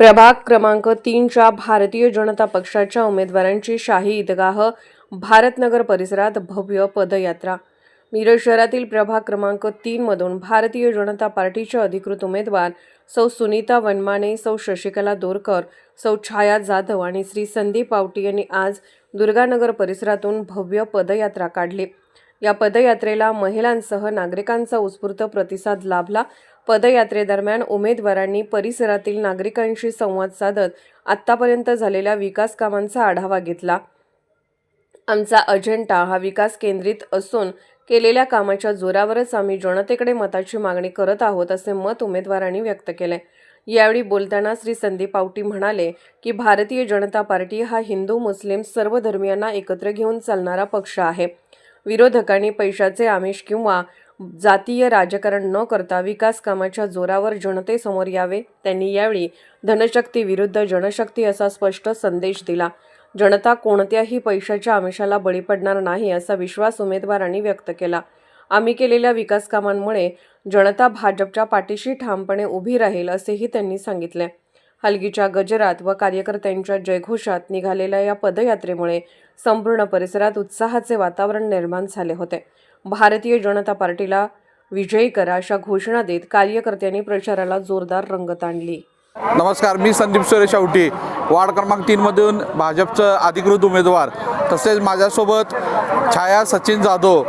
प्रभाग क्रमांक तीनच्या भारतीय जनता पक्षाच्या उमेदवारांची शाही ईदगाह भारतनगर परिसरात भव्य पदयात्रा. मिरज शहरातील प्रभाग क्रमांक तीनमधून भारतीय जनता पार्टीच्या अधिकृत उमेदवार सौ सुनीता वनमाने सौ शशिकला दोरकर सौ छाया जाधव आणि श्री संदीप आवटी यांनी आज दुर्गानगर परिसरातून भव्य पदयात्रा काढली. या पदयात्रेला महिलांसह नागरिकांचा उत्स्फूर्त प्रतिसाद लाभला. पदयात्रेदरम्यान उमेदवारांनी परिसरातील नागरिकांशी संवाद साधत आत्तापर्यंत झालेल्या विकास कामांचा आढावा घेतला. आमचा अजेंडा हा विकास केंद्रित असून केलेल्या कामाच्या जोरावरच आम्ही जनतेकडे मताची मागणी करत आहोत असे मत उमेदवारांनी व्यक्त केले. यावेळी बोलताना श्री संदीप आवटी म्हणाले की भारतीय जनता पार्टी हा हिंदू मुस्लिम सर्व धर्मियांना एकत्र घेऊन चालणारा पक्ष आहे. विरोधकांनी पैशाचे आमिष किंवा जातीय राजकारण न करता विकास कामाच्या जोरावर जनतेसमोर यावे त्यांनी यावेळी धनशक्ती विरुद्ध जनशक्ती असा स्पष्ट संदेश दिला. जनता कोणत्याही पैशाच्या आमिषाला बळी पडणार नाही असा विश्वास उमेदवारांनी व्यक्त केला. आम्ही केलेल्या विकास कामांमुळे जनता भाजपच्या पाठीशी ठामपणे उभी राहील असेही त्यांनी सांगितले. हलगीच्या गजरात व कार्यकर्त्यांच्या जयघोषात निघालेल्या या पदयात्रेमुळे संपूर्ण परिसरात उत्साहाचे वातावरण निर्माण झाले होते. भारतीय जनता पार्टीला विजयी करा अशा घोषणा देत कार्यकर्त्यांनी प्रचाराला जोरदार रंगत आणली. नमस्कार मी संदीप सुरेश शेवटी वार्ड क्रमांक तीनमधून भाजपचं अधिकृत उमेदवार तसेच माझ्यासोबत छाया सचिन जाधव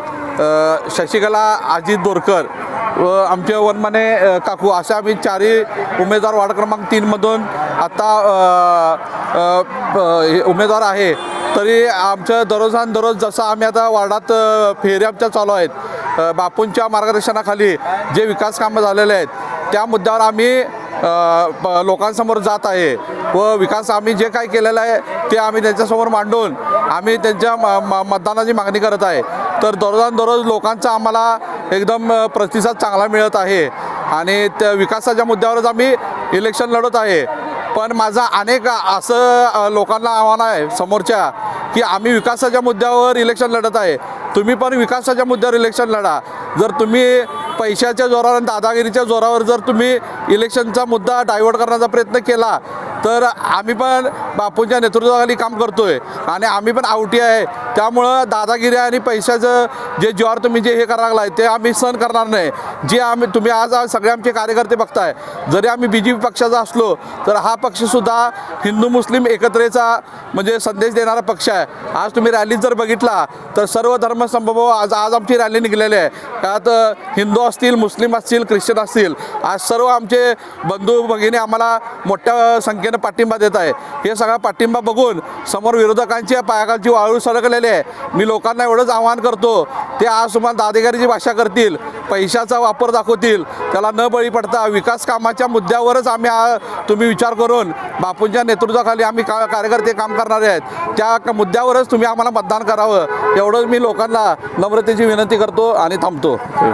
शशिकला अजित दोरकर व आमचे वनमाने काकू असे आम्ही चारही उमेदवार वार्ड क्रमांक तीनमधून आत्ता उमेदवार आहे तरी आमच्या दररोजान दररोज जसं आम्ही आता वार्डात फेऱ्या आमच्या चालू आहेत बापूंच्या मार्गदर्शनाखाली जे विकास कामं झालेले आहेत त्या मुद्द्यावर आम्ही प- लोकांसमोर जात आहे व विकास आम्ही जे काही केलेलं आहे ते आम्ही त्यांच्यासमोर मांडून आम्ही त्यांच्या म- म- मतदानाची मागणी करत आहे. तर दररोजान दररोज लोकांचा आम्हाला एकदम प्रतिसाद चांगला मिळत आहे आणि त्या विकासाच्या मुद्द्यावरच आम्ही इलेक्शन लढत आहे. पण माझा अनेक असं लोकांना आव्हान आहे समोरच्या की आम्ही विकासाच्या मुद्द्यावर इलेक्शन लढत आहे. तुम्ही पण विकासाच्या मुद्द्यावर इलेक्शन लढा. जर तुम्ही पैशाच्या जोरावर दादागिरीच्या जोरावर जर तुम्ही इलेक्शनचा मुद्दा डायव्हर्ट करण्याचा प्रयत्न केला तर आम्ही पण बापूंच्या नेतृत्वाखाली काम करतोय. आणि आम्ही पण आवटी आहे. त्यामुळं दादागिरी आणि पैशाचं जे ज्वार तुम्ही जे हे करायला लागलाय ते आम्ही सहन करणार नाही. जे आम्ही तुम्ही आज आज सगळे आमचे कार्यकर्ते बघताय. जरी आम्ही बी जे पी पक्षाचा असलो तर हा पक्षसुद्धा हिंदू मुस्लिम एकत्रेचा म्हणजे संदेश देणारा पक्ष आहे. आज तुम्ही रॅलीत जर बघितला तर सर्व धर्मसंभव आज आज आमची रॅली निघलेली आहे. त्यात हिंदू असतील मुस्लिम असतील ख्रिश्चन असतील आज सर्व आमचे बंधू भगिनी आम्हाला मोठ्या संख्येनं पाठिंबा देत आहे. हे सगळा पाठिंबा बघून समोर विरोधकांच्या पायाखालची वाळू सरकलेली आहे. मी लोकांना एवढंच आव्हान करतो ते आज तुम्हाला दादेगारीची भाषा करतील पैशाचा वापर दाखवतील त्याला न बळी पडता विकास कामाच्या मुद्द्यावरच आम्ही तुम्ही विचार करून बापूंच्या नेतृत्वाखाली आम्ही का कार्यकर्ते काम करणारे आहेत. त्या मुद्द्यावरच तुम्ही आम्हाला मतदान करावं. एवढंच मी लोकांना नम्रतेची विनंती करतो आणि थांबतो.